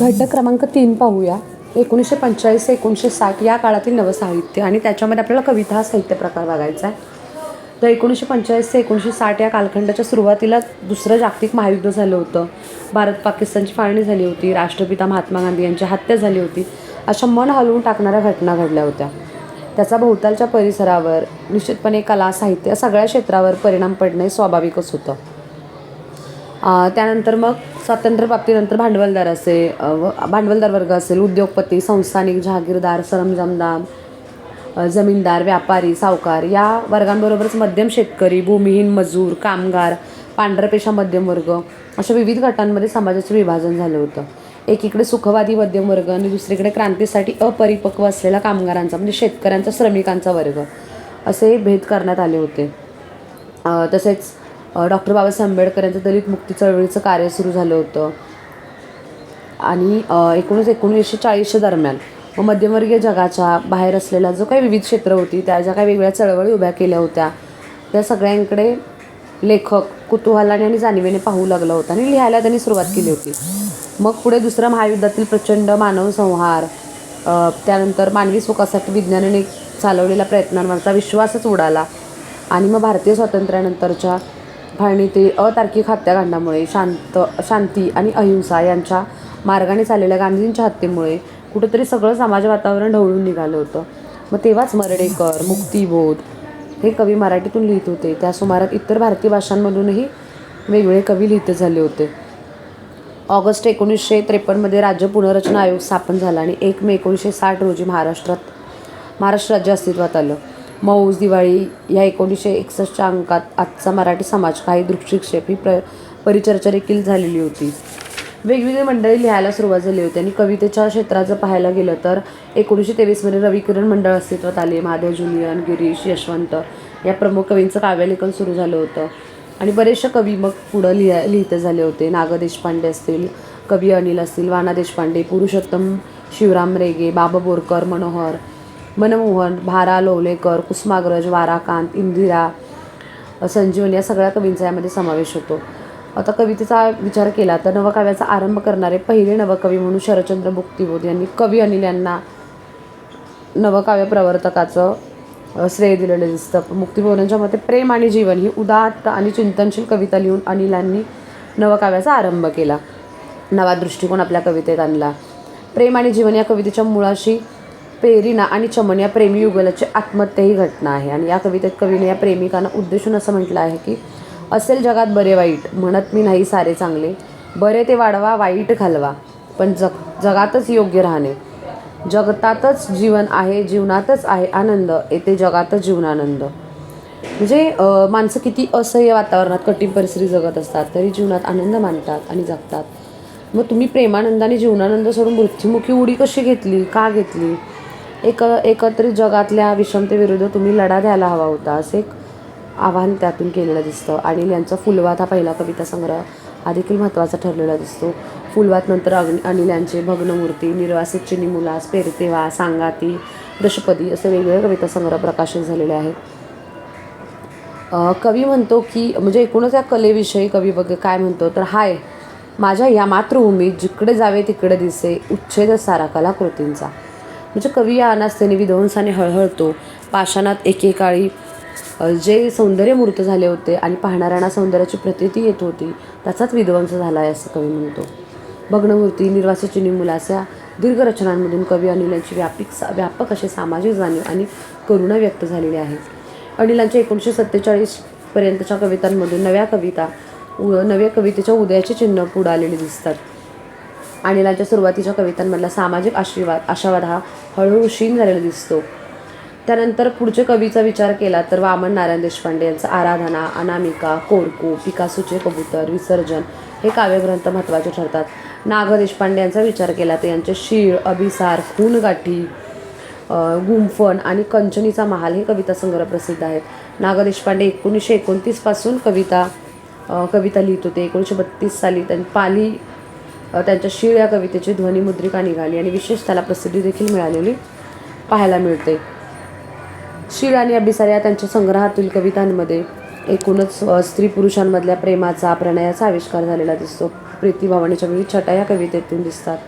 घटक क्रमांक तीन पाहूया. एकोणीसशे पंचेचाळीस एकोणीसशे साठ या काळातील नवसाहित्य आणि त्याच्यामध्ये आपल्याला कविता हा साहित्य प्रकार बघायचा आहे. तर एकोणीसशे पंचेचाळीस ते एकोणीसशे साठ या कालखंडाच्या सुरुवातीला दुसरं जागतिक महायुद्ध झालं होतं. भारत पाकिस्तानची फाळणी झाली होती राष्ट्रपिता महात्मा गांधी यांची हत्या झाली होती. अशा मन हलवून टाकणाऱ्या घटना घडल्या होत्या. त्याचा भोवतालच्या परिसरावर निश्चितपणे कला साहित्य या सगळ्या क्षेत्रावर परिणाम पडणे स्वाभाविकच होतं. त्यानंतर मग स्वातंत्र्यप्राप्तीनंतर भांडवलदार असे व भांडवलदार वर्ग असेल उद्योगपती संस्थानिक जहागीरदार सरंजामदार जमीनदार व्यापारी सावकार या वर्गांबरोबरच मध्यम शेतकरी भूमिहीन मजूर कामगार पांढरपेशा मध्यम वर्ग अशा विविध गटांमध्ये समाजाचे विभाजन झालं होतं. एकीकडे सुखवादी मध्यम वर्ग आणि दुसरीकडे क्रांतीसाठी अपरिपक्व असलेल्या कामगारांचा म्हणजे शेतकऱ्यांचा श्रमिकांचा वर्ग असे भेद करण्यात आले होते. तसेच डॉक्टर बाबासाहेब आंबेडकर यांचं दलित मुक्ती चळवळीचं कार्य सुरू झालं होतं. आणि एकोणीस एकोणीसशे चाळीसच्या दरम्यान व मध्यमवर्गीय जगाच्या बाहेर असलेला जो काही विविध क्षेत्र होती त्या ज्या काही वेगळ्या चळवळी उभ्या केल्या होत्या त्या सगळ्यांकडे लेखक कुतूहलाने आणि जाणीवेने पाहू लागला होता आणि लिहायला त्यांनी सुरुवात केली होती. मग पुढे दुसऱ्या महायुद्धातील प्रचंड मानव संहार त्यानंतर मानवी सुखासाठी विज्ञानाने चालवलेल्या प्रयत्नांवरचा विश्वासच उडाला. आणि मग भारतीय स्वातंत्र्यानंतरच्या फाळणीतील अतार्किक हत्याकांडामुळे शांत शांती आणि अहिंसा यांच्या मार्गाने चाललेल्या गांधींच्या हत्येमुळे कुठंतरी सगळं समाज वातावरण ढवळून निघालं होतं. मग तेव्हाच मर्डेकर मुक्तिबोध हे कवी मराठीतून लिहित होते. त्या सुमारात इतर भारतीय भाषांमधूनही वेगवेगळे कवी लिहिते झाले होते. ऑगस्ट एकोणीसशे त्रेपन्नमध्ये राज्य पुनर्रचना आयोग स्थापन झाला आणि एक मे एकोणीसशे साठ रोजी महाराष्ट्रात महाराष्ट्र राज्य अस्तित्वात आलं. मौज दिवाळी या एकोणीसशे एकसष्टच्या अंकात आजचा मराठी समाज काही दृष्टिक्षेप ही प्र परिचर्चा देखील झालेली होती. वेगवेगळी मंडळी लिहायला सुरुवात झाली होती आणि कवितेच्या क्षेत्रात जर पाहायला गेलं तर एकोणीसशे तेवीसमध्ये रविकिरण मंडळ अस्तित्वात आले महादेव जुनियन गिरीश यशवंत या प्रमुख कवींचं काव्यलेखन सुरू झालं होतं. आणि बरेचसे कवी मग पुढं लिहा लिहिते झाले होते. नाग देशपांडे असतील कवी अनिल असतील वाना देशपांडे पुरुषोत्तम शिवराम रेगे बाबा बोरकर मनोहर मनमोहन भारा लोवलेकर कुसुमाग्रज वाराकांत इंदिरा संजीवन या सगळ्या कवींचा यामध्ये समावेश होतो. आता कवितेचा विचार केला तर नवकाव्याचा आरंभ करणारे पहिले नवकवी म्हणून शरदचंद्र मुक्तिबोध यांनी कवी अनिल यांना नवकाव्य प्रवर्तकाचं श्रेय दिलेलं दिसतं. मुक्तिबोधांच्या मते प्रेम आणि जीवन ही उदात्त आणि चिंतनशील कविता लिहून अनिलांनी नवकाव्याचा आरंभ केला. नवा दृष्टिकोन आपल्या कवितेत आणला. प्रेम आणि जीवन या कवितेच्या मुळाशी पेरिना आणि चमन या प्रेमी युगलाची आत्महत्या ही घटना आहे. आणि या कवितेत कवीने या प्रेमिकांना उद्देशून असं म्हटलं आहे की असेल जगात बरे वाईट म्हणत मी नाही सारे चांगले. बरे ते वाढवा वाईट घालवा. पण जग जगातच योग्य राहणे. जगतातच जीवन आहे जीवनातच आहे आनंद येते जगातच जीवनानंद. म्हणजे माणसं किती असह्य वातावरणात कठीण परिस्थिती जगत असतात तरी जीवनात आनंद मानतात आणि जगतात. मग तुम्ही प्रेमानंदाने जीवनानंद सोडून मृत्युमुखी उडी कशी घेतली? का घेतली? एक एकत्रित जगातल्या विषमतेविरुद्ध तुम्ही लढा द्यायला हवा होता असं एक आव्हान त्यातून केलेलं दिसतं. आणि यांचा फुलवात हा पहिला कविता संग्रह हा देखील महत्त्वाचा ठरलेला दिसतो. फुलवात नंतर अग्नि अनिल यांचे भग्नमूर्ती निर्वासित चिनी मुलास पेरतेवा सांगाती दशपदी असे वेगवेगळे कविता संग्रह प्रकाशित झालेले आहेत. कवी म्हणतो की म्हणजे एकूणच या कलेविषयी कवी बघ काय म्हणतो तर हाय माझ्या या मातृभूमीत जिकडे जावे तिकडे दिसे उच्छेद सारा कलाकृतींचा. म्हणजे कवी या अनास्थेने विध्वंसाने हळहळतो. पाषाणात एकेकाळी जे सौंदर्य मूर्त झाले होते आणि पाहणाऱ्यांना सौंदर्याची प्रतीती येत होती त्याचाच विध्वंस झाला आहे असं कवी म्हणतो. भग्नमूर्ती निर्वासित चिनी मुलाच्या दीर्घ रचनांमधून कवी अनिलांची व्यापक व्यापिक सा व्यापक असे सामाजिक जाणीव आणि करुणा व्यक्त झालेली आहे. अनिलांच्या एकोणीसशे सत्तेचाळीसपर्यंतच्या कवितांमधून नव्या कविता उ नव्या कवितेच्या उदयाचे चिन्ह पुढे आलेले दिसतात. अनिलांच्या सुरुवातीच्या कवितांमधला सामाजिक आशीर्वाद आशावाद हा हळूहळू क्षीण झालेला दिसतो. त्यानंतर पुढच्या कवीचा विचार केला तर वामन नारायण देशपांडे यांचा आराधना अनामिका कोरकू पिकासूचे कबूतर विसर्जन हे काव्यग्रंथ महत्त्वाचे ठरतात. नाग देशपांडे यांचा विचार केला तर यांचे शीळ अभिसार खूनगाठी गुंफण आणि कंचनीचा महाल हे कविता संग्रह प्रसिद्ध आहेत. नाग देशपांडे एकोणीसशे एकोणतीसपासून कविता कविता लिहित होते. एकोणीसशे बत्तीस साली त्यांनी पाली त्यांच्या शीळ या कवितेची ध्वनिमुद्रिका निघाली आणि विशेष त्याला प्रसिद्धी देखील मिळालेली पाहायला मिळते. शीळ आणि अभिसार या त्यांच्या संग्रहातील कवितांमध्ये एकूणच स्त्री पुरुषांमधल्या प्रेमाचा प्रणयाचा आविष्कार झालेला दिसतो. प्रीती भावनेच्या विविध छटा या कवितेतून दिसतात.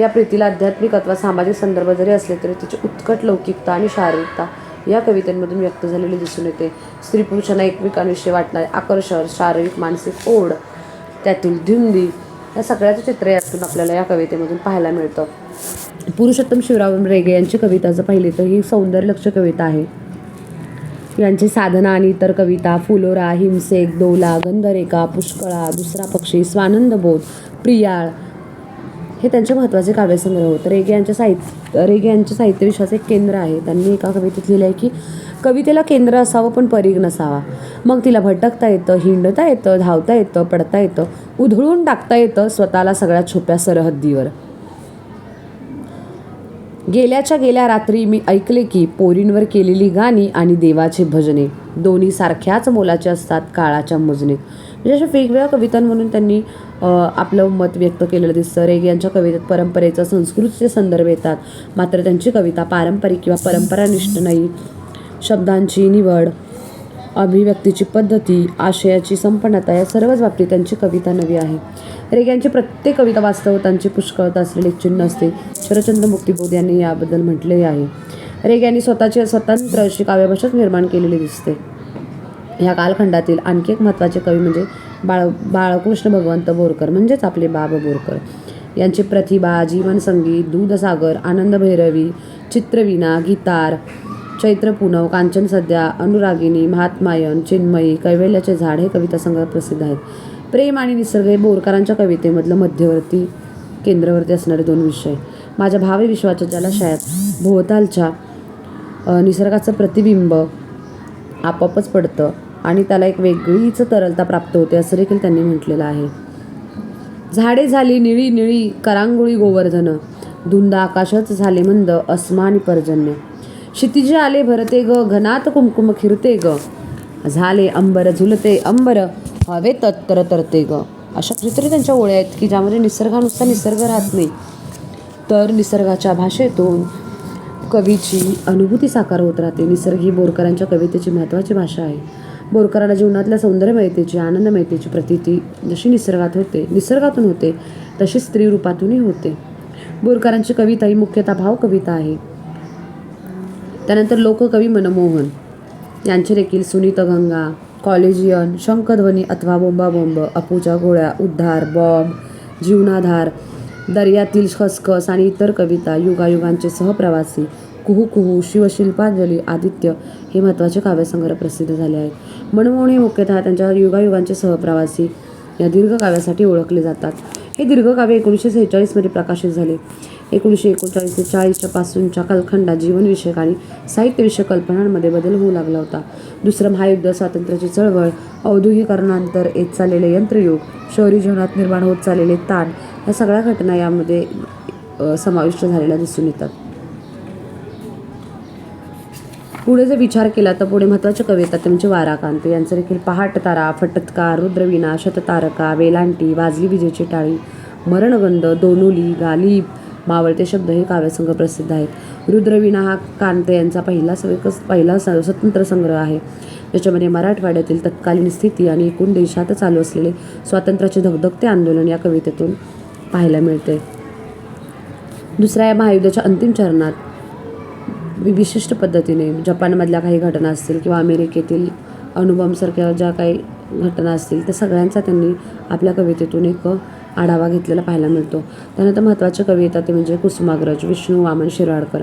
या प्रीतीला आध्यात्मिक अथवा सामाजिक संदर्भ जरी असले तरी तिची उत्कट लौकिकता आणि शारीरिकता या कवितेमधून व्यक्त झालेली दिसून येते. स्त्री पुरुषांना एकमेकांविषयी वाटणारे आकर्षण शारीरिक मानसिक ओढ त्यातील धुंदी या सगळ्याचं चित्र यातून आपल्याला या कवितेमधून पाहायला मिळतं. पुरुषोत्तम शिवराम रेगे यांची कविता जर पाहिली तर ही सौंदर्यलक्ष कविता आहे. यांची साधना आणि इतर कविता फुलोरा हिमसेक दोला गंधरेखा पुष्कळा दुसरा पक्षी स्वानंदबोध प्रियाळ हे त्यांचे महत्त्वाचे काव्यसंग्रह तर रेगे यांच्या साहित्य रेगे यांच्या साहित्य एक केंद्र आहे. त्यांनी एका कवितेत लिहिलं आहे की कवितेला केंद्र असावं पण परीघ नसावा. मग तिला भटकता येतं हिंडता येतं धावता येतं पडता येतं. उधळून टाकता येतं स्वतःला सगळ्या छोप्या सरहद्दीवर. गेल्याच्या गेल्या रात्री मी ऐकले की पोरींवर केलेली गाणी आणि देवाचे भजने दोन्ही सारख्याच मोलाचे असतात काळाच्या मोजणीत. म्हणजे अशा वेगवेगळ्या कवितांमधून त्यांनी आपलं मत व्यक्त केलेलं दिसतं. रेग यांच्या कवितेत परंपरेचा संस्कृतीचे संदर्भ येतात. मात्र त्यांची कविता पारंपरिक किंवा परंपरानिष्ठ नाही. शब्दांची निवड अभिव्यक्तीची पद्धती आशयाची संपन्नता या सर्वच बाबतीत त्यांची कविता नवी आहे. रेग्यांची प्रत्येक कविता वास्तवतांची पुष्कळता असलेले एक चिन्ह असते. शरचंद्र मुक्तिबोध यांनी याबद्दल म्हटले आहे. रेग्यांनी स्वतःची स्वतंत्र अशी काव्यभाषाच निर्माण केलेली दिसते. ह्या कालखंडातील आणखी एक महत्त्वाचे कवी म्हणजे बाळ बाळकृष्ण भगवंत बोरकर म्हणजेच आपले बाब बोरकर. यांची प्रतिभा जीवनसंगीत दूधसागर आनंद भैरवी चित्रविना गीतार चैत्र पुनव कांचन सध्या अनुरागिनी महात्मायन चिन्मयी कैवल्याचे झाड हे कविता संग्रह प्रसिद्ध आहेत. प्रेम आणि निसर्ग हे बोरकरांच्या कवितेमधलं मध्यवर्ती केंद्रवर्ती असणारे दोन विषय. माझ्या भावी विश्वाच्या जलाशयात भोवतालच्या निसर्गाचं प्रतिबिंब आपापच पडतं आणि त्याला एक वेगळीच तरलता प्राप्त होते असं देखील त्यांनी म्हटलेलं आहे. झाडे झाली निळी निळी करांगोळी गोवर्धन धुंद आकाशच झाले मंद अस्मानी पर्जन्य. क्षितिजे आले भरते ग घनात कुमकुम खिरते ग. झाले अंबर झुलते अंबर हवे तत्तर तरते ग. अशा कितीतरी त्यांच्या ओळ्या आहेत की ज्यामध्ये निसर्गानुसार निसर्ग राहत नाही. तर निसर्गाच्या भाषेतून कवीची अनुभूती साकार होत राहते. निसर्ग ही बोरकरांच्या कवितेची महत्त्वाची भाषा आहे. बोरकरांना जीवनातल्या सौंदर्यमयतेची आनंदमयतेची प्रतीती जशी निसर्गात होते निसर्गातून होते तशी स्त्री रूपातूनही होते. बोरकरांची कविता ही मुख्यतः भाव कविता आहे. त्यानंतर लोककवी मनमोहन यांचे देखील सुनीत गंगा कॉलेजियन शंखध्वनी अथवा बोंबाबोंब अपूच्या गोळ्या उद्धार बॉम्ब जीवनाधार दर्यातील खसखस आणि इतर कविता युगायुगांचे सहप्रवासी कुहू कुहू शिवशिल्पांजली आदित्य हे महत्त्वाचे काव्यसंग्रह प्रसिद्ध झाले आहेत. मनमोहन हे मुख्यतः त्यांच्या युगायुगांचे सहप्रवासी या दीर्घ काव्यासाठी ओळखले जातात. हे दीर्घ काव्य एकोणीसशे सेहेचाळीसमध्ये प्रकाशित झाले. एकोणीसशे एकोणचाळीस ते चाळीसच्या पासूनच्या कालखंडात जीवनविषयक आणि साहित्यविषयक कल्पनांमध्ये बदल होऊ लागला होता. दुसरं महायुद्ध स्वातंत्र्याची चळवळ औद्योगिकरणानंतर येत चाललेले यंत्रयुग शहरी जीवनात निर्माण होत चाललेले ताण या सगळ्या घटना यामध्ये समाविष्ट झालेल्या दिसून येतात. पुढे जर विचार केला तर पुढे महत्त्वाचे कविता येतात म्हणजे वाराकांत. यांचं देखील पहाट तारा फटत्कार रुद्रवीणा शततारका वेलांटी वाजली विजेची टाळी मरणगंध दोनुली गालिब मावळते शब्द हे काव्यसंग्रह प्रसिद्ध आहेत. रुद्रवीणा हा कांत यांचा पहिला सविकस पहिला स्वतंत्र संग्रह आहे. ज्याच्यामध्ये मराठवाड्यातील तत्कालीन स्थिती आणि एकूण देशात चालू असलेले स्वातंत्र्याचे धगधगते आंदोलन या कवितेतून पाहायला मिळते. दुसऱ्या या महायुद्धाच्या अंतिम चरणात विशिष्ट पद्धतीने जपानमधल्या काही घटना असतील किंवा अमेरिकेतील अनुभवसारख्या ज्या काही घटना असतील त्या सगळ्यांचा त्यांनी आपल्या कवितेतून एक आढावा घेतलेला पाहायला मिळतो. त्यानंतर महत्त्वाच्या कवी येतात ते म्हणजे कुसुमाग्रज विष्णू वामन शिराडकर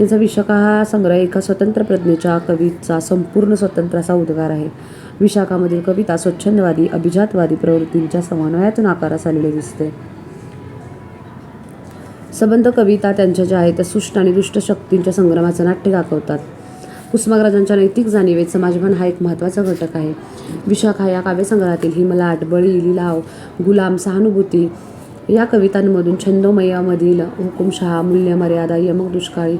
यांचा विशाखा हा संग्रह एका स्वतंत्र प्रज्ञेच्या कवीचा संपूर्ण स्वतंत्र असा उद्गार आहे. विशाखामधील कविता स्वच्छंदवादी अभिजातवादी प्रवृत्तींच्या समन्वयातून आकारास आलेली दिसते. सबंध कविता त्यांच्या ज्या आहेत त्या सुष्ट आणि दुष्ट शक्तींच्या संग्रामाचं नाट्य दाखवतात कुसुमाग्रजांच्या नैतिक जाणीवेत समाजभान हा एक महत्त्वाचा घटक आहे. विशाखा या काव्यसंग्रहातील हिमलाट बळी लिलाव गुलाम सहानुभूती या कवितांमधून छंदोमयामधील हुकुमशहा मूल्यमर्यादा यमक दुष्काळी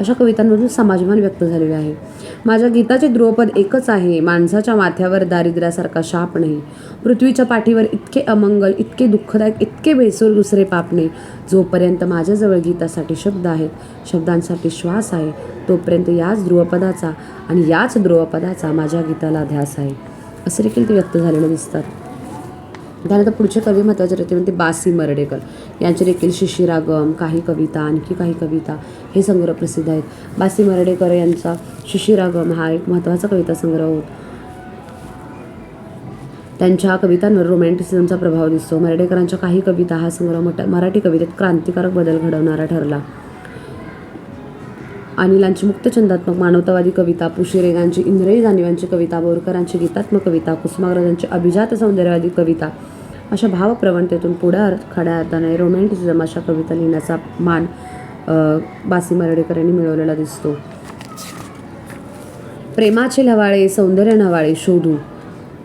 अशा कवितांमधून समाजभान व्यक्त झालेले आहे. माझ्या गीताचे ध्रुवपद एकच आहे. माणसाच्या माथ्यावर दारिद्र्यासारखा शाप नाही. पृथ्वीच्या पाठीवर इतके अमंगल इतके दुःखदायक इतके बेसूर दुसरे पाप नाही. जोपर्यंत माझ्याजवळ गीतासाठी शब्द आहेत शब्दांसाठी श्वास आहे तोपर्यंत याच ध्रुवपदाचा आणि याच ध्रुवपदाचा माझ्या गीताला ध्यास आहे. असे देखील ते व्यक्त झालेलं दिसतात. त्यानंतर पुढचे कवी महत्त्वाचे रचने म्हणजे बासी मर्डेकर. यांचे देखील शिशिरागम काही कविता आणखी काही कविता हे संग्रह प्रसिद्ध आहेत. बासी मर्डेकर यांचा शिशिरागम हा एक महत्त्वाचा कविता संग्रह होत. त्यांच्या कवितांवर रोमॅन्टिसिझमचा प्रभाव दिसतो. मर्डेकरांच्या काही कविता हा संग्रह मराठी कवितेत क्रांतिकारक बदल घडवणारा ठरला. अनिलांची मुक्तछंदात्मक मानवतावादी कविता पुशिरेगांची इंद्रई जाणीवांची कविता बोरकरांची गीतात्मक कविता कुसुमाग्रजांची अभिजात सौंदर्यवादी कविता अशा भावप्रवणतेतून पुढे अर्थ खड्या अर्थाने रोमॅन्टिसिझम अशा कविता लिहिण्याचा मान बासी मरडेकर यांनी मिळवलेला दिसतो. प्रेमाचे लवाळे सौंदर्य नवाळे शोधू.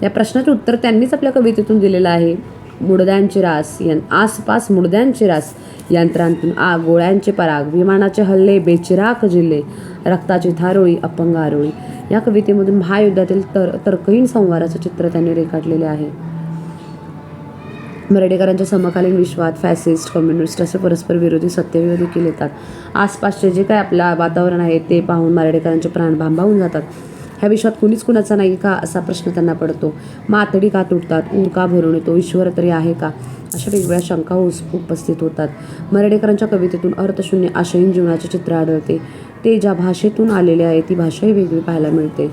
या प्रश्नाचे उत्तर त्यांनीच आपल्या कवितेतून दिलेलं आहे. मुडद्यांचे रास यां आसपास मुडद्यांचे रास. यंत्रांतून आग गोळ्यांचे पराग विमानाचे हल्ले बेचिराख जिल्हे रक्ताची थारोळी अपंग आरोळी या कवितेमधून महायुद्धातील तर तर्कहीन संवाराचं चित्र त्यांनी रेखाटलेले आहे. मराठेकरांच्या समकालीन विश्वात फॅसिस्ट कम्युनिस्ट असे परस्पर विरोधी सत्यविरोधी देखील येतात. आसपासचे जे काय आपलं वातावरण आहे ते पाहून मराठेकरांचे प्राण भांबावून जातात. ह्या विश्वात कुणीच कुणाचा नाही का असा प्रश्न त्यांना पडतो. मातडी का तुटतात ऊर का भरून येतो ईश्वर तरी आहे का? अशा वेगवेगळ्या शंका उपस्थित होतात. मरडेकरांच्या कवितेतून अर्थशून्य आशयीन जीवनाचे चित्र आढळते. ते ज्या भाषेतून आलेले आहे ती भाषाही वेगळी पाहायला मिळते.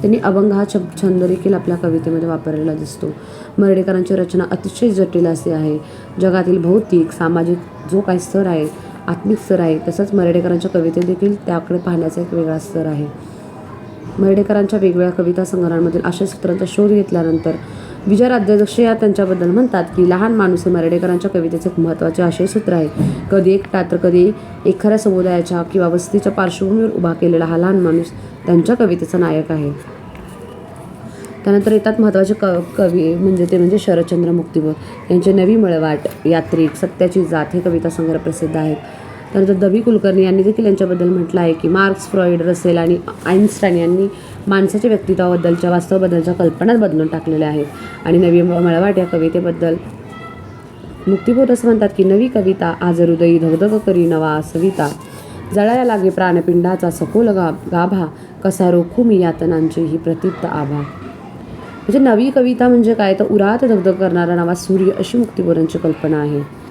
त्यांनी अभंग हा छंद छंद देखील आपल्या कवितेमध्ये वापरलेला दिसतो. मरडेकरांची रचना अतिशय जटिल अशी आहे. जगातील भौतिक सामाजिक जो काही स्तर आहे आत्मिक स्तर आहे तसंच मरडेकरांच्या कवितेत देखील त्याकडे पाहण्याचा एक वेगळा स्तर आहे. मर्डेकरांच्या वेगवेगळ्या कविता संग्रहांमधील आशय सूत्रांचा शोध घेतल्यानंतर विजय राज्याध्यक्ष या त्यांच्याबद्दल म्हणतात की लहान माणूस हे मर्डेकरांच्या कवितेचे एक महत्त्वाचे आशयसूत्र आहे. कधी एकटा तर कधी एखाद्या समुदायाच्या किंवा वस्तीच्या पार्श्वभूमीवर उभा केलेला हा लहान माणूस त्यांच्या कवितेचा नायक आहे. त्यानंतर येतात महत्त्वाचे क कवी म्हणजे ते म्हणजे शरदचंद्र मुक्तिबोध. यांचे नवी मळवाट यात्रिक सत्याची जात हे कविता संग्रह प्रसिद्ध आहेत. त्यानंतर दवी कुलकर्णी यांनी देखील यांच्याबद्दल म्हटलं आहे की मार्क्स फ्रॉइड रसेल आणि आईन्स्टाईन यांनी माणसाच्या व्यक्तित्वाबद्दलच्या वास्तवाबद्दलच्या कल्पनाच बदलून टाकलेल्या आहेत. आणि नवी मळवाट या कवितेबद्दल मुक्तिबोध असं म्हणतात की नवी कविता आज हृदयी धगधग करी नवा सविता. जळायला लागे प्राणपिंडाचा सखोल गा गाभा कसा रोखू मी यातनांची ही प्रतीप्त आभा. म्हणजे नवी कविता म्हणजे काय? तर उरात धगधग करणारा नवा सूर्य अशी मुक्तिबोधांची कल्पना आहे.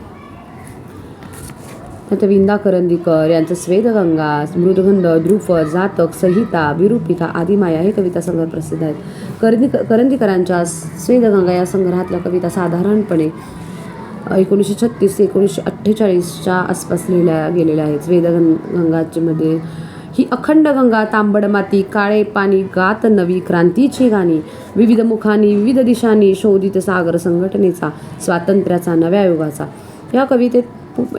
नंतर विंदा करंदीकर यांचं स्वेदगंगा मृदगंध ध्रुप जातक संहिता विरूपिका आदिमाया हे कविता संग्रह प्रसिद्ध आहेत. करंदी करंदीकरांच्या स्वेदगंगा या संग्रहातल्या कविता साधारणपणे एकोणीसशे छत्तीस ते एकोणीसशे अठ्ठेचाळीसच्या आसपास लिहिल्या गेलेल्या आहेत. वेदगं गंगामध्ये ही अखंड गंगा तांबड माती काळे पाणी गात नवी क्रांतीची गाणी विविध मुखांनी विविध दिशांनी शोधित सागर संघटनेचा स्वातंत्र्याचा नव्या युगाचा. या कवितेत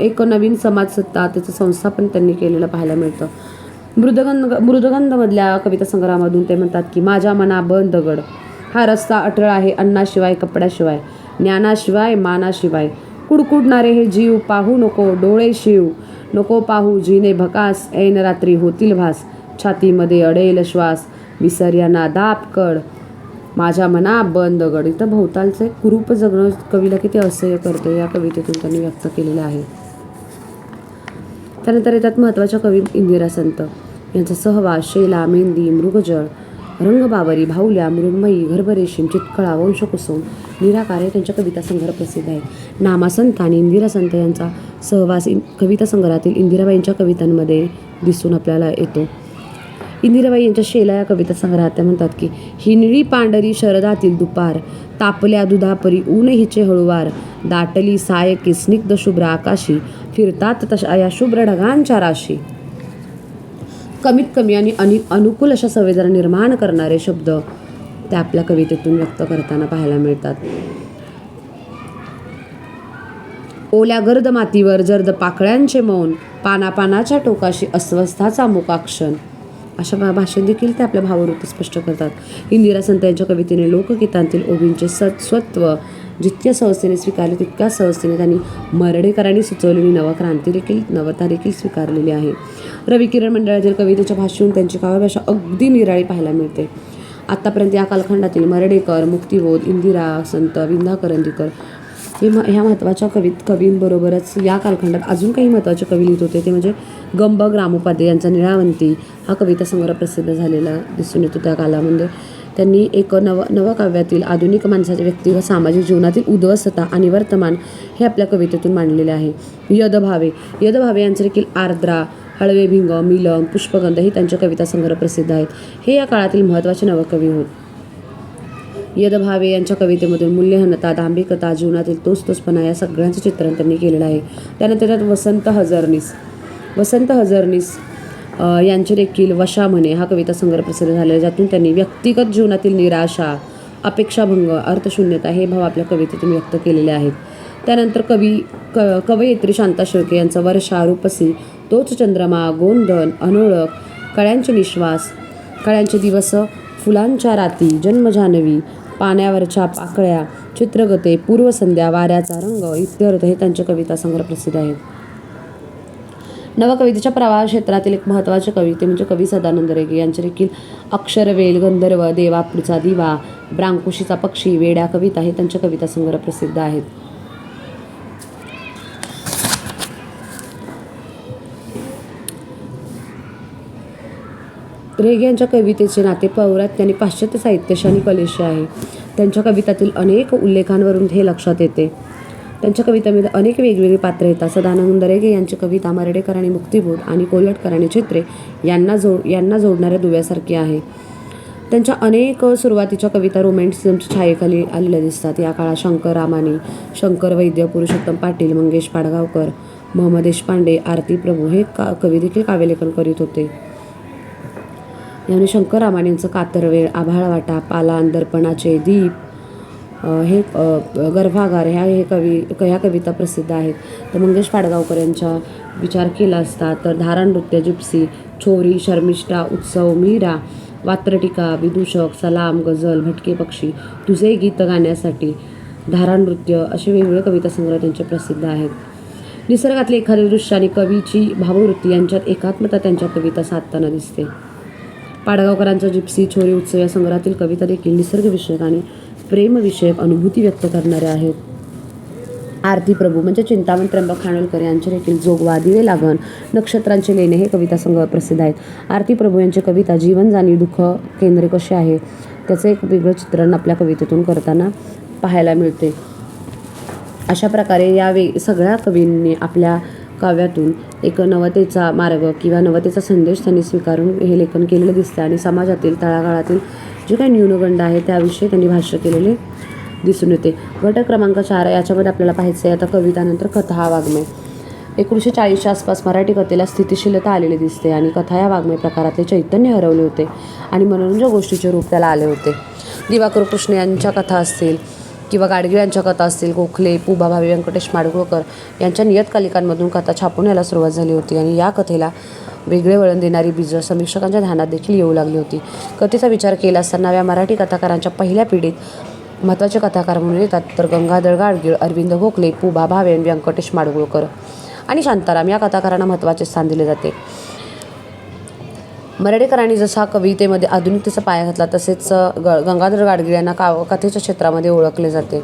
एक नवीन समाजसत्ता त्याचं संस्थापन त्यांनी केलेलं पाहायला मिळतं. मृदगंध मृदगंधमधल्या कविता संग्रहामधून ते म्हणतात की माझ्या मना बंद दगड हा रस्ता अटळ आहे अन्नाशिवाय कपड्याशिवाय. ज्ञानाशिवाय मानाशिवाय. कुडकुडणारे हे जीव पाहू नको डोळे शिव. नको पाहू जिने भकास ऐन रात्री होतील भास. छातीमध्ये अडेल श्वास. विसर्यांना दाप कड. माझ्या मना बंद गड. इथं भोवतालचे कुरूप जगणं कवीला किती असह्य करते या कवितेतून त्यांनी व्यक्त केलेलं आहे. त्यानंतर येतात महत्त्वाच्या कवी इंदिरा संत. यांचा सहवास शैला मेहंदी मृगजळ रंगबावरी भाऊल्या मृण्मयी गर्भरेशीम चितकळा वंशकुसुम निराकार हे त्यांच्या कविता संग्रह प्रसिद्ध आहे नामा संत आणि इंदिरा संत यांचा सहवास इन कविता संग्रहातील इंदिराबाईंच्या कवितांमध्ये दिसून आपल्याला येतो. इंदिराबाई यांच्या शेला या कविता संग्रहात त्या म्हणतात की ही पांढरी शरदातील दुपार तापल्या दुधापरी ऊन हिचे हळुवार दाटली सायकी स्निग्ध शुभ्र आकाशी फिरतात तशा या शुभ्र ढगांच्या राशी. कमीत कमी आणि अनि अनुकूल अशा संवेदना निर्माण करणारे शब्द त्या आपल्या कवितेतून व्यक्त करताना पाहायला मिळतात. ओल्या गर्द मातीवर जर्द पाकळ्यांचे मौन पानापानाच्या टोकाशी अस्वस्थाचा मुकाक्षण अशा भा भाषेत देखील ते आपल्या भाववृत्ती स्पष्ट करतात. इंदिरा संत यांच्या कवितेने लोकगीतांतील ओबींचे सत् स्वत्व जितक्या सहजतेने स्वीकारले तितक्या सहजतेने त्यांनी मरडेकरांनी सुचवलेली नवक्रांती देखील नवता देखील स्वीकारलेली आहे. रवी किरण मंडळातील कवितेच्या भाषेतून त्यांची काव्यभाषा अगदी निराळी पाहायला मिळते. आत्तापर्यंत या कालखंडातील मरडेकर मुक्तिबोध इंदिरा संत विंदा करंदीकर हे म ह्या महत्त्वाच्या कवित कवींबरोबरच या कालखंडात अजून काही महत्त्वाचे कवी लिहित होते. ते म्हणजे गंब ग्रामोपाध्ये यांचा निळावंती हा कविता संग्रह प्रसिद्ध झालेला दिसून येतो त्या कालामध्ये. त्यांनी एक नव नवकाव्यातील आधुनिक माणसाच्या व्यक्ती व सामाजिक जीवनातील उद्ध्वस्तता आणि वर्तमान हे आपल्या कवितेतून मांडलेले आहे. यदभावे यदभावे यांचे देखील आर्द्रा हळवे भिंग मिलम पुष्पगंध ही त्यांच्या कविता संग्रह प्रसिद्ध आहेत. हे या काळातील महत्त्वाचे नवकवी होत यद भावे यांच्या कवितेमधून मूल्यहनता दांभिकता जीवनातील तोच तोचपणा या सगळ्यांचं चित्रण त्यांनी केलेलं आहे. त्यानंतर त्यात वसंत हजरनीस. वसंत हजरनीस यांचे देखील वशा म्हणे हा कविता संग्रह प्रसिद्ध झालेला आहे, ज्यातून त्यांनी व्यक्तिगत जीवनातील निराशा अपेक्षाभंग अर्थशून्यता हे भाव आपल्या कवितेतून व्यक्त केलेले आहेत. त्यानंतर कवी क कवयित्री शांता शेळके यांचा वर्षा रूपसी तोच चंद्रमा गोंधन अनोळख कळ्यांचे निश्वास कळ्यांचे दिवस फुलांच्या राती जन्मजान्हवी पाण्यावरच्या पाकळ्या चित्रगते पूर्वसंध्या वाऱ्याचा रंग इत्यर्थ हे त्यांचे कविता संग्रह प्रसिद्ध आहेत. नवकवितेच्या प्रवाह क्षेत्रातील एक महत्त्वाचे कविते म्हणजे कवी सदानंद रेगे यांचे देखील अक्षरवेल गंधर्व देवापुरचा दिवा ब्रांकुशीचा पक्षी वेड्या कविता हे त्यांच्या कविता संग्रह प्रसिद्ध आहेत. रेगे यांच्या कवितेचे नाते पौरात्याने पाश्चात्य साहित्याशी आणि कलेशी आहे. त्यांच्या कवितातील अनेक उल्लेखांवरून हे लक्षात येते. त्यांच्या कवितेमध्ये अनेक वेगवेगळी पात्र येतात. सदानंद रेगे यांची कविता मर्डेकर आणि मुक्तिबोध आणि कोलटकर आणि चित्रे यांना जोड यांना जोडणाऱ्या दुव्यासारखी आहे. त्यांच्या अनेक सुरुवातीच्या कविता रोमॅन्टिझमच्या छायेखाली आलेल्या दिसतात. या काळात शंकर रामानी शंकर वैद्य पुरुषोत्तम पाटील मंगेश पाडगावकर मोहम्मद देशपांडे आरती प्रभू हे का कवी देखील काव्यलेखन करीत होते. याने शंकर रामाने यांचं कातरवेळ आभाळवाटा पाला दर्पणाचे दीप हे गर्भागार ह्या हे कवी ह्या कविता प्रसिद्ध आहेत. तर मंगेश पाडगावकर यांचा विचार केला असता तर धारा नृत्य जिप्सी छोरी शर्मिष्ठा उत्सव मीरा वात्रटिका विदूषक सलाम गझल भटके पक्षी तुझे गीत गाण्यासाठी धारा नृत्य असे वेगवेगळे कविता संग्रह त्यांचे प्रसिद्ध आहेत. निसर्गातले एखादे दृश्य आणि कवीची भाववृत्ती यांच्यात एकात्मता त्यांच्या कविता साधताना दिसते. पाडगावकरांच्या जिप्सी छोरी उत्सव या संग्रहातील कविता देखील निसर्गविषयक आणि प्रेमविषयक अनुभूती व्यक्त करणाऱ्या आहेत. आरती प्रभू म्हणजे चिंतामण त्र्यंबक खानोलकर यांचे देखील जोगवा दिवे लागण नक्षत्रांचे लेणे हे कविता संग्रह प्रसिद्ध आहेत. आरती प्रभू यांची कविता जीवन जाणीव दुःख केंद्रे कसे आहे? त्याचं एक वेगळं चित्रण आपल्या कवितेतून करताना पाहायला मिळते. अशा प्रकारे या वे सगळ्या कवींनी आपल्या काव्यातून एक नवतेचा मार्ग किंवा नवतेचा संदेश त्यांनी स्वीकारून हे लेखन केलेलं दिसतं आणि समाजातील तळागाळातील जे काही न्यूनगंड आहे त्याविषयी त्यांनी भाष्य केलेले दिसून येते. घटक क्रमांक चार याच्यामध्ये आपल्याला पाहायचं आहे आता कवितानंतर कथा हा वाङ्मय. एकोणीसशे चाळीसच्या आसपास मराठी कथेला स्थितिशीलता आलेली दिसते आणि कथा या वाङ्मय प्रकारातले चैतन्य हरवले होते. आणि मनोरंजक गोष्टीचे रूप त्याला आले होते. दिवाकर कृष्ण यांच्या कथा असतील किंवा गाडगिळ्यांच्या कथा असतील गोखले पुबा भावे व्यंकटेश माडगुळकर यांच्या नियतकालिकांमधून कथा छापून यायला सुरुवात झाली होती. आणि या कथेला वेगळे वळण देणारी बीजं समीक्षकांच्या ध्यानात देखील येऊ लागली होती. कथेचा विचार केला असताना या मराठी कथाकारांच्या पहिल्या पिढीत महत्त्वाचे कथाकार म्हणून येतात तर गंगाधर गाडगीळ अरविंद गोखले पुबा भावे व्यंकटेश माडगुळकर आणि शांताराम या कथाकारांना महत्त्वाचे स्थान दिले जाते. मराठीकरांनी जसा कवितेमध्ये आधुनिकतेचा पाया घातला तसेच ग गंगाधर गाडगीळ यांना काव कथेच्या क्षेत्रामध्ये ओळखले जाते.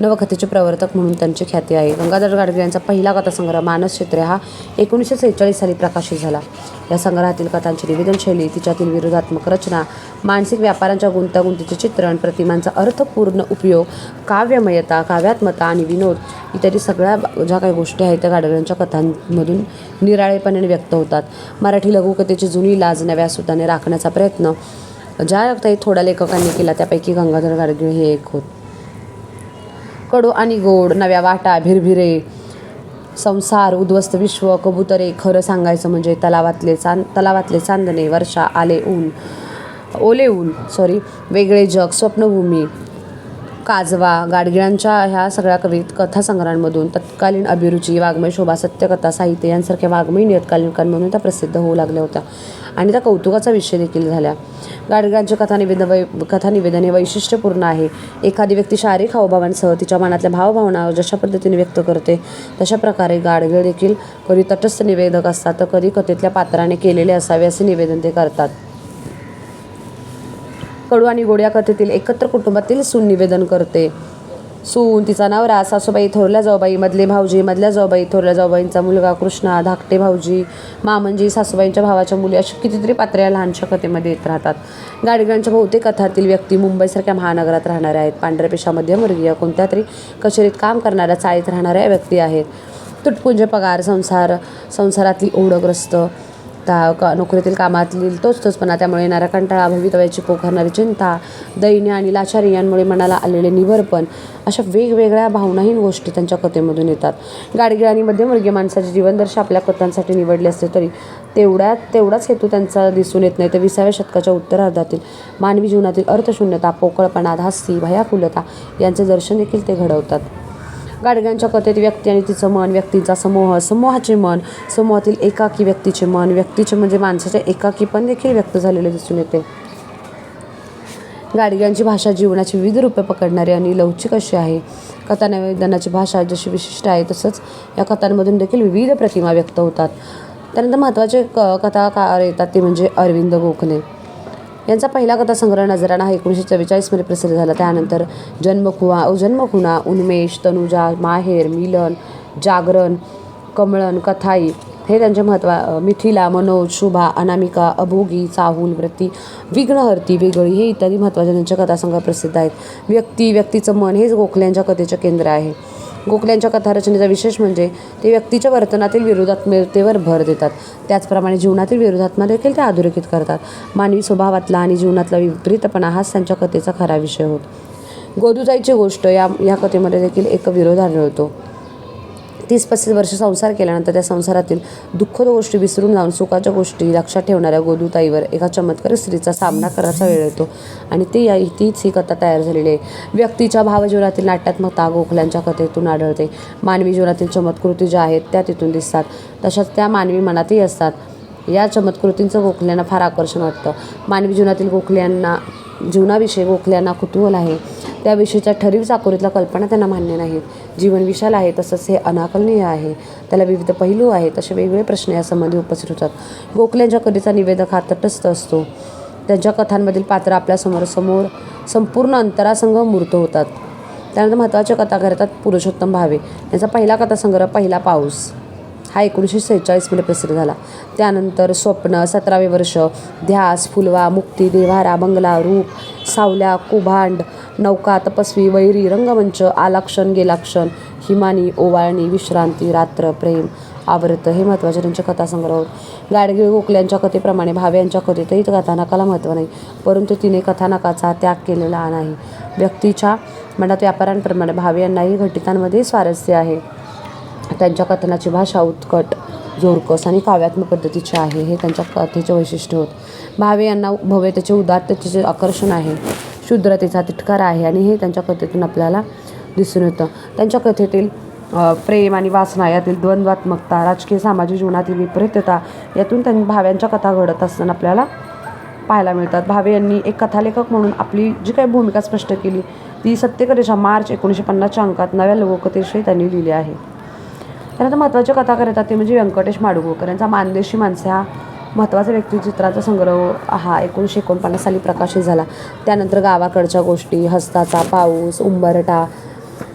नवकथेचे प्रवर्तक म्हणून त्यांची ख्याती आहे. गंगाधर गाडगे यांचा पहिला कथासंग्रह मानस क्षेत्रे हा एकोणीसशे सेहेचाळीस साली प्रकाशित झाला. या संग्रहातील कथांची निवेदनशैली तिच्यातील विरोधात्मक रचना मानसिक व्यापारांच्या गुंतागुंतीचे चित्रण प्रतिमांचा अर्थपूर्ण उपयोग काव्यमयता काव्यात्मता आणि विनोद इत्यादी सगळ्या ज्या काही गोष्टी आहेत त्या गाडगिळांच्या कथांमधून निराळेपणाने व्यक्त होतात. मराठी लघुकथेची जुनी लाज नव्या सुताने राखण्याचा प्रयत्न ज्या काही थोड्या लेखकांनी केला त्यापैकी गंगाधर गाडगीळ हे एक होत. कडू आणि गोड नव्या वाटा भिरभिरे संसार उद्ध्वस्त विश्व कबुतरे खरं सांगायचं म्हणजे तलावातले चांद तलावातले चांदणे वर्षा आले ऊन ओले ऊन सॉरी वेगळे जग स्वप्नभूमी काजवा गाडगिळांच्या ह्या सगळ्या कवित कथासंग्रहांमधून तत्कालीन अभिरुची वाङ्मय शोभा सत्यकथा साहित्य यांसारख्या वाङ्मय नियतकालिकांमधून त्या प्रसिद्ध होऊ लागल्या होत्या. आणि त्या कौतुकाचा विषय देखील झाल्या गाडगांचे कथा निवेदन वै कथा निवेदन हे वैशिष्ट्यपूर्ण आहे. एखादी व्यक्ती शारीरिक हावभावांसह तिच्या मनातल्या भावभावना जशा पद्धतीने व्यक्त करते तशा प्रकारे गाडगे देखील कधी तटस्थ निवेदक असतात तर कधी कथेतल्या पात्राने केलेले असावे असे निवेदन ते करतात. कडू आणि गोड्या कथेतील एकत्र कुटुंबातील सुनिवेदन करते. सून तिचा नवरा सासूबाई थोरल्या जाऊबाई मधले भाऊजी मधल्या जाऊबाई थोरल्या जाऊबाईंचा मुलगा कृष्णा धाकटे भाऊजी मामंजी सासूबाईंच्या भावाच्या मुली अशी कितीतरी पात्रे या लहानशा कथेमध्ये येत राहतात. गाडगेंच्या बहुतेक कथातील व्यक्ती मुंबईसारख्या महानगरात राहणाऱ्या आहेत. पांढऱ्या मध्यमवर्गीय कोणत्या तरी कचेरीत काम करणाऱ्या चाळीत राहणाऱ्या व्यक्ती आहेत. तुटपुंज पगार संसार संसारातली ओढग्रस्त आता क नोकरीतील कामातील तोच तोचपणा त्यामुळे येणारा कंटाळा भवितव्याची पोखरणारी चिंता दैन्य आणि लाचारी यांमुळे मनाला आलेले निवरपण अशा वेगवेगळ्या भावनाहीन गोष्टी त्यांच्या कथेमधून येतात. गाडगिळ आणि मध्यमवर्गीय माणसाचे जीवनदर्श आपल्या कथांसाठी निवडले असते तरी तेवढ्यात तेवढाच हेतू त्यांचा दिसून येत नाही. तर विसाव्या शतकाच्या उत्तरार्धातील मानवी जीवनातील अर्थशून्यता पोकळपणा धास्ती भयाकुलता यांचे दर्शन देखील ते घडवतात. गाडग्यांच्या कथेत व्यक्ती आणि तिचं मन व्यक्तींचा समूह समूहाचे मन समूहातील एकाकी व्यक्तीचे मन व्यक्तीचे म्हणजे माणसाचे एकाकी पण देखील व्यक्त झालेले दिसून येते. गाडग्यांची भाषा जीवनाची विविध रूपे पकडणारी आणि लवचिक अशी आहे. कथानिवेदनाची भाषा जशी विशिष्ट आहे तसंच या कथांमधून देखील विविध प्रतिमा व्यक्त होतात. त्यानंतर महत्त्वाचे क कथाकार येतात ते म्हणजे अरविंद गोखले. यांचा पहिला कथासंग्रह नजराणा हा एकोणीसशे चव्वेचाळीसमध्ये प्रसिद्ध झाला. त्यानंतर जन्मखुवा जन्मखुणा उन्मेष तनुजा माहेर मिलन जागरण कमळन कथाई हे त्यांचे महत्त्व मिथिला मनोज शुभा अनामिका अभोगी चाहूल व्रती विघ्नहर्ती वेगळी हे इत्यादी महत्त्वाचे त्यांच्या कथासंग्रह प्रसिद्ध आहेत. व्यक्ती व्यक्तीचं मन हेच गोखल्यांच्या कथेचे केंद्र आहे. गोखल्यांच्या कथारचनेचा विशेष म्हणजे ते व्यक्तीच्या वर्तनातील विरोधात्मकतेवर भर देतात. त्याचप्रमाणे जीवनातील विरोधात्मा देखील ते अधोरेखित करतात. मानवी स्वभावातला आणि जीवनातला विपरीतपणा हाच त्यांच्या कथेचा खरा विषय होत. गोदूताईची गोष्ट या या कथेमध्ये देखील एक विरोध आढळतो. तीस पस्तीस वर्ष संसार केल्यानंतर त्या संसारातील दुःखद गोष्टी विसरून जाऊन सुखाच्या गोष्टी लक्षात ठेवणाऱ्या गोदूताईवर एका चमत्कारी स्त्रीचा सामना करायचा वेळ येतो. आणि ती या तीच ही कथा तयार झालेली आहे. व्यक्तीच्या भावजीवनातील नाट्यात्मकता गोखल्यांच्या कथेतून आढळते. मानवी जीवनातील चमत्कृती ज्या आहेत त्या तिथून दिसतात. तशाच त्या मानवी मनातही असतात. या चमत्कृतींचं गोखल्यांना फार आकर्षण वाटतं. मानवी जीवनातील गोखल्यांना जीवनाविषयी गोखल्यांना कुतूहल आहे. त्याविषयीच्या ठरीव चाकोरीतल्या कल्पना त्यांना मान्य नाहीत. जीवन विशाल आहे तसंच हे अनाकलनीय आहे. त्याला विविध पैलू आहेत असे वेगवेगळे प्रश्न यासंबंधी उपस्थित होतात. गोखल्यांच्या कथेचा निवेदक हा तटस्थ असतो. त्यांच्या कथांमधील पात्र आपल्यासमोर समोर संपूर्ण अंतरासंग मूर्त होतात. त्यानंतर महत्त्वाच्या कथा करतात पुरुषोत्तम भावे. यांचा पहिला कथासंग्रह पहिला पाऊस. हा एकोणीसशे सेहेचाळीसमध्ये प्रसिद्ध झाला. त्यानंतर स्वप्न सतरावे वर्ष ध्यास फुलवा मुक्ती देव्हारा बंगला रूप सावल्या कुभांड नौका तपस्वी वैरी रंगमंच आलाक्षण गेलाक्षण हिमानी ओवाळणी विश्रांती रात्र प्रेम आवर्त हे महत्त्वाचे त्यांचे कथासंग्रह. गाडगिळ गोखल्यांच्या कथेप्रमाणे भावे यांच्या कथेतही कथानकाला महत्त्व नाही परंतु तिने कथानकाचा त्याग केलेला नाही. व्यक्तीच्या मनात व्यापारांप्रमाणे भावे यांनाही घटितांमध्ये स्वारस्य आहे. त्यांच्या कथनाची भाषा उत्कट जोरकस आणि काव्यात्मक पद्धतीचे आहे हे त्यांच्या कथेचे वैशिष्ट्य होत. भावे यांना भव्यतेचे उदात्ततेचे आकर्षण आहे शूद्रतेचा तिटकारा आहे आणि हे त्यांच्या कथेतून आपल्याला दिसून येतं. त्यांच्या कथेतील प्रेम आणि वासना यातील द्वंद्वात्मकता राजकीय सामाजिक जीवनातील विपरीतता यातून त्यां भाव्यांच्या कथा घडत असताना आपल्याला पाहायला मिळतात. भावे यांनी एक कथालेखक म्हणून आपली जी काही भूमिका स्पष्ट केली ती सत्यकरेच्या मार्च एकोणीसशे पन्नासच्या अंकात नव्या लोककथेविषयी त्यांनी लिहिली आहे. त्यानंतर महत्त्वाच्या कथाकार येतात ते म्हणजे व्यंकटेश माडगुळकर. यांचा मानदेशी माणसे हा. महत्त्वाचा व्यक्तिचित्राचा संग्रह हा एकोणीसशे एकोणपन्नास साली प्रकाशित झाला. त्यानंतर गावाकडच्या गोष्टी हस्ताचा पाऊस उंबरठा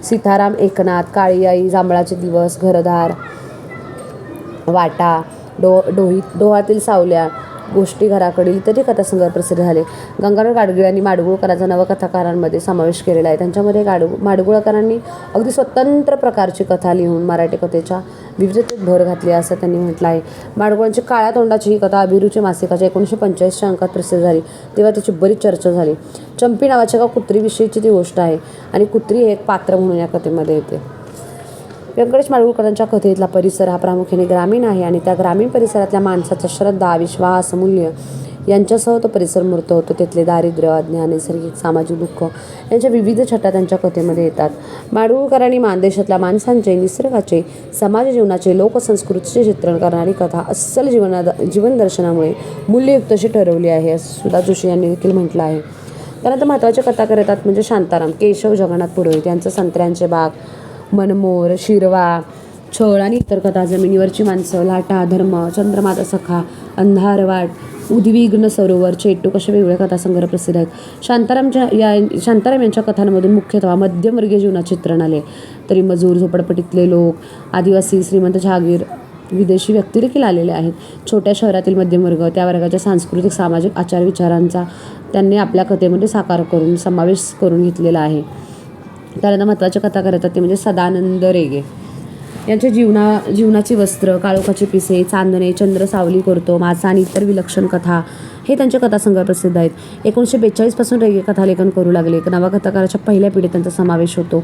सीताराम एकनाथ काळी आई जांभळाचे दिवस घरदार वाटा डो डोही डोहातील सावल्या गोष्टी घराकडील इतरही कथासंग्रह प्रसिद्ध झाले. गंगाधर गाडगिळ यांनी माडगुळकरांचा नवकथाकारांमध्ये समावेश केलेला आहे. त्यांच्यामध्ये गाडगु माडगुळकरांनी अगदी स्वतंत्र प्रकारची कथा लिहून मराठी कथेच्या विविधतेत भर घातली असं त्यांनी म्हटलं आहे. माडगुळांची काळ्या तोंडाची ही कथा अभिरुची मासिकाच्या एकोणीसशे पंचेचाळीसच्या अंकात प्रसिद्ध झाली. तेव्हा त्याची बरीच चर्चा झाली. चंपी नावाच्या एका कुत्रीविषयीची ती गोष्ट आहे आणि कुत्री हे एक पात्र म्हणून या कथेमध्ये येते. व्यंकटेश माडगुळकरांच्या कथेतला परिसर हा प्रामुख्याने ग्रामीण आहे आणि त्या ग्रामीण परिसरातल्या माणसाचा श्रद्धा विश्वास मूल्य यांच्यासह तो परिसर मूर्त होतो. तिथले दारिद्र्य अज्ञान नैसर्गिक सामाजिक दुःख यांच्या विविध छटा त्यांच्या कथेमध्ये येतात. माडगुळकरांनी मानदेशातल्या माणसांचे निसर्गाचे समाज जीवनाचे लोकसंस्कृतीचे चित्रण करणारी कथा अस्सल जीवना जीवनदर्शनामुळे मूल्ययुक्त अशी ठरवली आहे असं सुधा जोशी यांनी देखील म्हटलं आहे. त्यानंतर महत्त्वाच्या कथाकार येतात म्हणजे शांताराम केशव जगन्नाथ पुरोहित यांचं संत्र्यांचे बाग मनमोर शिरवा छळ आणि इतर कथा जमिनीवरची माणसं लाटा धर्म चंद्रमाता सखा अंधारवाट उद्विग्न सरोवर चेटूक अशा वेगवेगळ्या कथासंग्रह प्रसिद्ध आहेत? शांतारामच्या या शांताराम यांच्या कथांमधून मुख्यतः मध्यमवर्गीय जीवनाचे चित्रण आले. तरी मजूर झोपडपट्टीतले लोक आदिवासी श्रीमंत जहागीर विदेशी व्यक्ती देखील आलेले आहेत. छोट्या शहरातील मध्यमवर्ग त्या वर्गाच्या सांस्कृतिक सामाजिक आचार विचारांचा त्यांनी आपल्या कथेमध्ये साकार करून समावेश करून घेतलेला आहे. त्यानंतर महत्त्वाच्या कथा करतात ते म्हणजे सदानंद रेगे. यांच्या जीवना जीवनाची वस्त्र काळोखाची पिसे चांदणे चंद्र सावली करतो मासा आणि इतर विलक्षण कथा हे त्यांचे कथासंग्रह प्रसिद्ध आहेत. एकोणीसशे बेचाळीसपासून रेगे कथालेखन करू लागले. नवा कथाकाराच्या पहिल्या पिढीत त्यांचा समावेश होतो.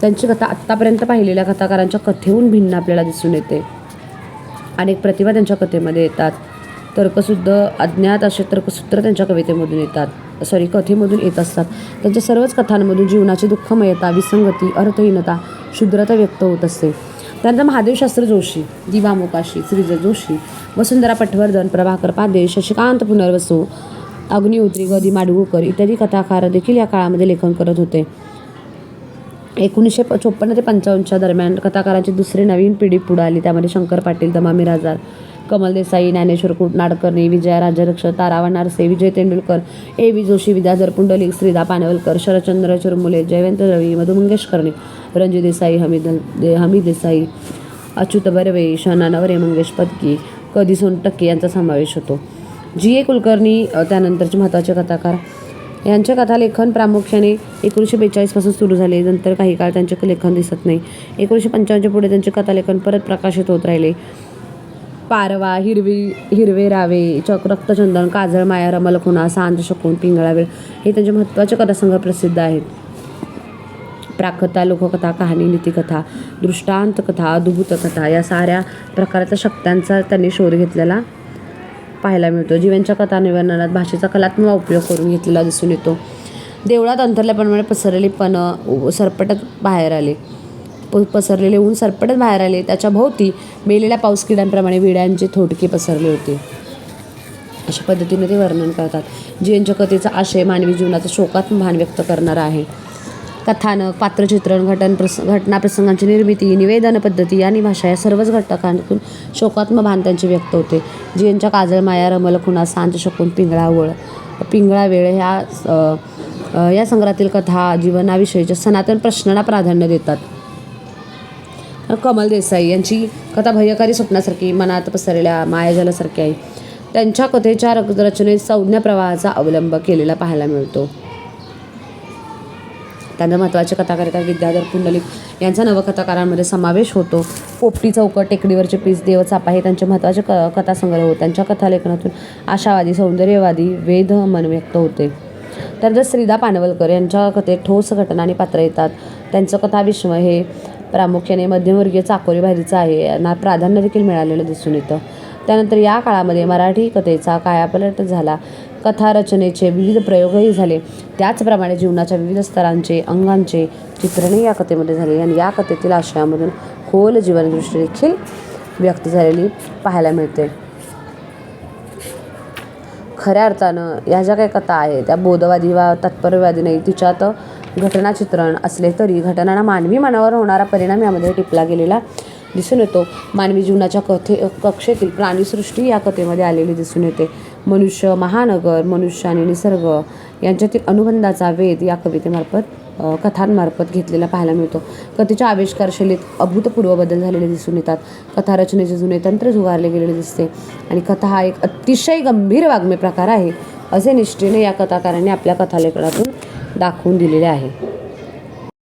त्यांची कथा आत्तापर्यंत पाहिलेल्या कथाकारांच्या कथेहून भिन्न आपल्याला दिसून येते. अनेक प्रतिभा त्यांच्या कथेमध्ये येतात. तर्कशुद्ध अज्ञात असे तर्कसूत्र त्यांच्या कवितेमधून येतात. सॉरी कथेमधून येत असतात. त्यांच्या सर्वच कथांमधून जीवनाची दुःखमयता विसंगती अर्थहीनता शुद्रता व्यक्त होत असते. त्यानंतर महादेवशास्त्र जोशी दिवा मोकाशी श्रीजय जोशी वसुंधरा पटवर्धन प्रभाकर पादे शशिकांत पुनर्वसू अग्निहोत्री गदी माडगुळकर इत्यादी कथाकार देखील या काळामध्ये लेखन करत होते. एकोणीसशे प चोपन्न ते पंचावन्नच्या दरम्यान कथाकारांची दुसरी नवीन पिढी पुढे आली. त्यामध्ये शंकर पाटील दमा राजार कमल देसाई ज्ञानेश्वर कुट नाडकर्णी विजया राजरक्ष तारावा नारसे विजय तेंडुलकर ए वि जोशी विद्याधर पुंडलिक श्रीदा पानवलकर शरदचंद्र चुरमुले जयवंत रवी मधु मंगेश कर्णे रणजी देसाई हमीद दे हमीद देसाई अच्युत बर्वे शना नवरे मंगेश पत्की कधी सोनटक्के यांचा समावेश होतो. जी. ए. कुलकर्णी त्यानंतरचे महत्त्वाचे कथाकार. यांचे कथालेखन प्रामुख्याने एकोणीसशे बेचाळीसपासून सुरू झाले नंतर काही काळ त्यांचे लेखन दिसत नाही. एकोणीसशे पंचावन्नच्या पुढे त्यांचे कथालेखन परत प्रकाशित होत राहिले. पारवा हिरवी हिरवे रावे चक रक्तचंदन काजळ माया रमल खुणा सांज शकून पिंगळावेळ हे त्यांचे महत्त्वाचे कथासंग्रह प्रसिद्ध आहेत. प्राकथा लोककथा कहाणी नीतिकथा दृष्टांत कथा अद्भुत कथा या साऱ्या प्रकारच्या शक्त्यांचा त्यांनी शोध घेतलेला पाहायला मिळतो. जीवांच्या कथा निवर्णनात भाषेचा कलात्मक उपयोग करून घेतलेला दिसून येतो. देवळात अंतरल्याप्रमाणे पसरलेली पण सरपटत बाहेर आले. प पसरलेले ऊन सरपटत बाहेर आले. त्याच्या भोवती मेलेल्या पाऊस किड्यांप्रमाणे विड्यांचे थोटके पसरले होते. अशा पद्धतीने ते वर्णन करतात. जी यांच्या कथेचा आशय मानवी जीवनाचं शोकात्म भान व्यक्त करणारा आहे. कथानक पात्रचित्रण घटन प्रस घटना प्रसंगांची निर्मिती निवेदन पद्धती आणि भाषा या सर्वच घटकांतून शोकात्म भान त्यांचे व्यक्त होते. जी काजळ माया रमल खुणा सांज शकून पिंगळावळ पिंगळा वेळ ह्या या संग्रहातील कथा जीवनाविषयीच्या सनातन प्रश्नांना प्राधान्य देतात. कमल देसाई यांची कथा भयकारी स्वप्नासारखी मनात पसरलेल्या मायाजालासारखी आहे. त्यांच्या कथेच्या रचनेत संज्ञा प्रवाहाचा अवलंब केलेला पाहायला मिळतो. त्यांना महत्त्वाचे कथाकारिता विद्याधर पुंडलिक यांचा नवकथाकारांमध्ये समावेश होतो. पोपटी चौकट टेकडीवरचे पीस देवचापा हे त्यांचे महत्त्वाचे क कथासंग्रह होते. त्यांच्या कथालेखनातून आशावादी सौंदर्यवादी वेद मन व्यक्त होते. त्यानंतर श्रीदा पानवलकर यांच्या कथेत ठोस घटना आणि पात्र येतात. त्यांचं कथाविश्व हे प्रामुख्याने मध्यमवर्गीय चाकोरी बाहेरचं आहे. यांना प्राधान्य देखील मिळालेलं दिसून येतं. त्यानंतर या काळामध्ये मराठी कथेचा कायापलट झाला. कथा रचनेचे विविध प्रयोगही झाले. त्याचप्रमाणे जीवनाच्या विविध स्तरांचे अंगांचे चित्रणही या कथेमध्ये झाले. आणि या कथेतील आशयामधून खोल जीवनदृष्टी देखील व्यक्त झालेली पाहायला मिळते. खऱ्या अर्थानं या ज्या काही कथा आहेत त्या बोधवादी वा तत्परवादी नाही तिच्यात घटनाचित्रण असले तरी घटनांना मानवी मनावर होणारा परिणाम यामध्ये टिपला गेलेला दिसून येतो. मानवी जीवनाच्या कथे कक्षेतील प्राणीसृष्टी या कथेमध्ये आलेली दिसून येते. मनुष्य महानगर मनुष्य आणि निसर्ग यांच्यातील अनुबंधाचा वेध या कवितेमार्फत कथांमार्फत घेतलेला पाहायला मिळतो. कथेच्या आविष्कार शैलीत अभूतपूर्व बदल झालेले दिसून येतात. कथा रचनेचे जुने तंत्र झुगारले गेलेले दिसते आणि कथा हा एक अतिशय गंभीर वाग्मय प्रकार आहे असे निष्ठेने या कथाकारांनी आपल्या कथालेखनातून दाखवून दिलेले आहे.